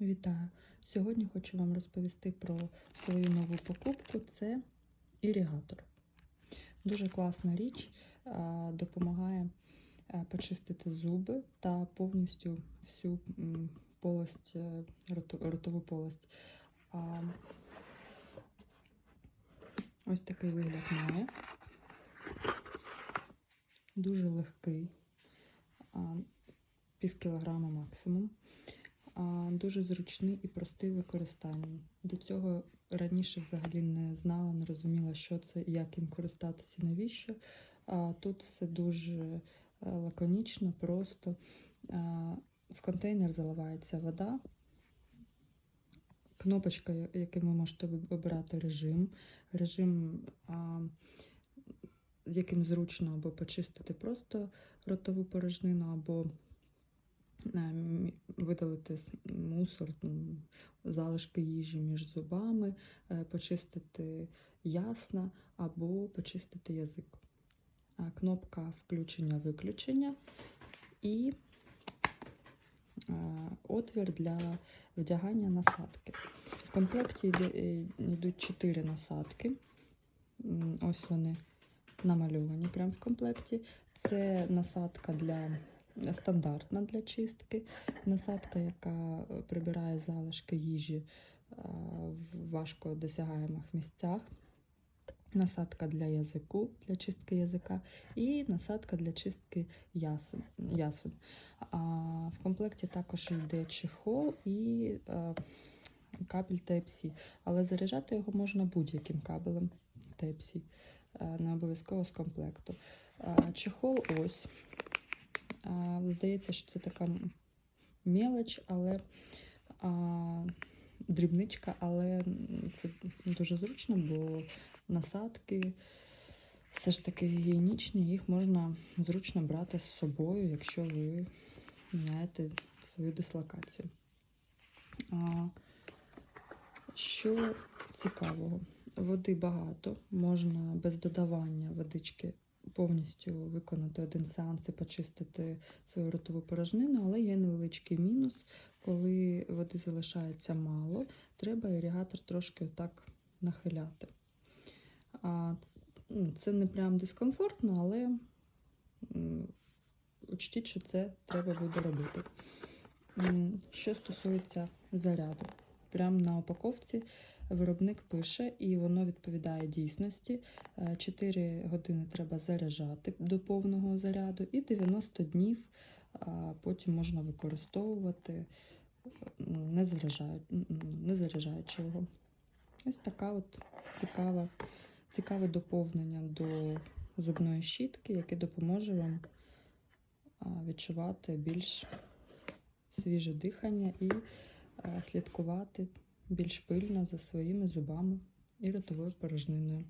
Вітаю! Сьогодні хочу вам розповісти про свою нову покупку. Це іригатор. Дуже класна річ, допомагає почистити зуби та повністю всю полость, е, ротову полость. Ось такий вигляд має. Дуже легкий, пів кілограма максимум. Дуже зручний і простий в використанні. До цього раніше взагалі не знала, не розуміла, що це і як їм користатися, навіщо. А Тут все дуже е, лаконічно, просто. В контейнер заливається вода. Кнопочка, яким ви можете обирати режим. Режим, з яким зручно або почистити просто ротову порожнину, або видалити мусор, залишки їжі між зубами, е, почистити ясна або почистити язик. Кнопка включення-виключення і е, отвір для вдягання насадки. В комплекті е, йдуть 4 насадки. Ось вони намальовані прямо в комплекті. Це насадка для стандартна для чистки, насадка, яка е, прибирає залишки їжі е, в важко досягаємих місцях. Насадка для язику, для чистки язика, і насадка для чистки ясен. ясен. А, в комплекті також йде чехол і е, кабель Type-C, але заряджати його можна будь-яким кабелем е, не обов'язково з комплекту. Е, Чехол ось. Здається, що це така мелоч, але а, дрібничка, але це дуже зручно, бо насадки все ж таки гігієнічні, їх можна зручно брати з собою, якщо ви міняєте свою дислокацію. А, що цікавого? Води багато, можна без додавання водички повністю виконати один сеанс і почистити свою ротову порожнину, але є невеличкий мінус. Коли води залишається мало, треба іригатор трошки отак нахиляти. Ну, це не прям дискомфортно, але учтіть, що це треба буде робити. Що стосується заряду, прямо на упаковці виробник пише, і воно відповідає дійсності. 4 години треба заряджати до повного заряду, і 90 днів потім можна використовувати, не, м, не заряджаючи його. Ось така от цікава, цікаве доповнення до зубної щітки, яке допоможе вам відчувати більш свіже дихання і слідкувати більш пильно за своїми зубами і ротовою порожниною.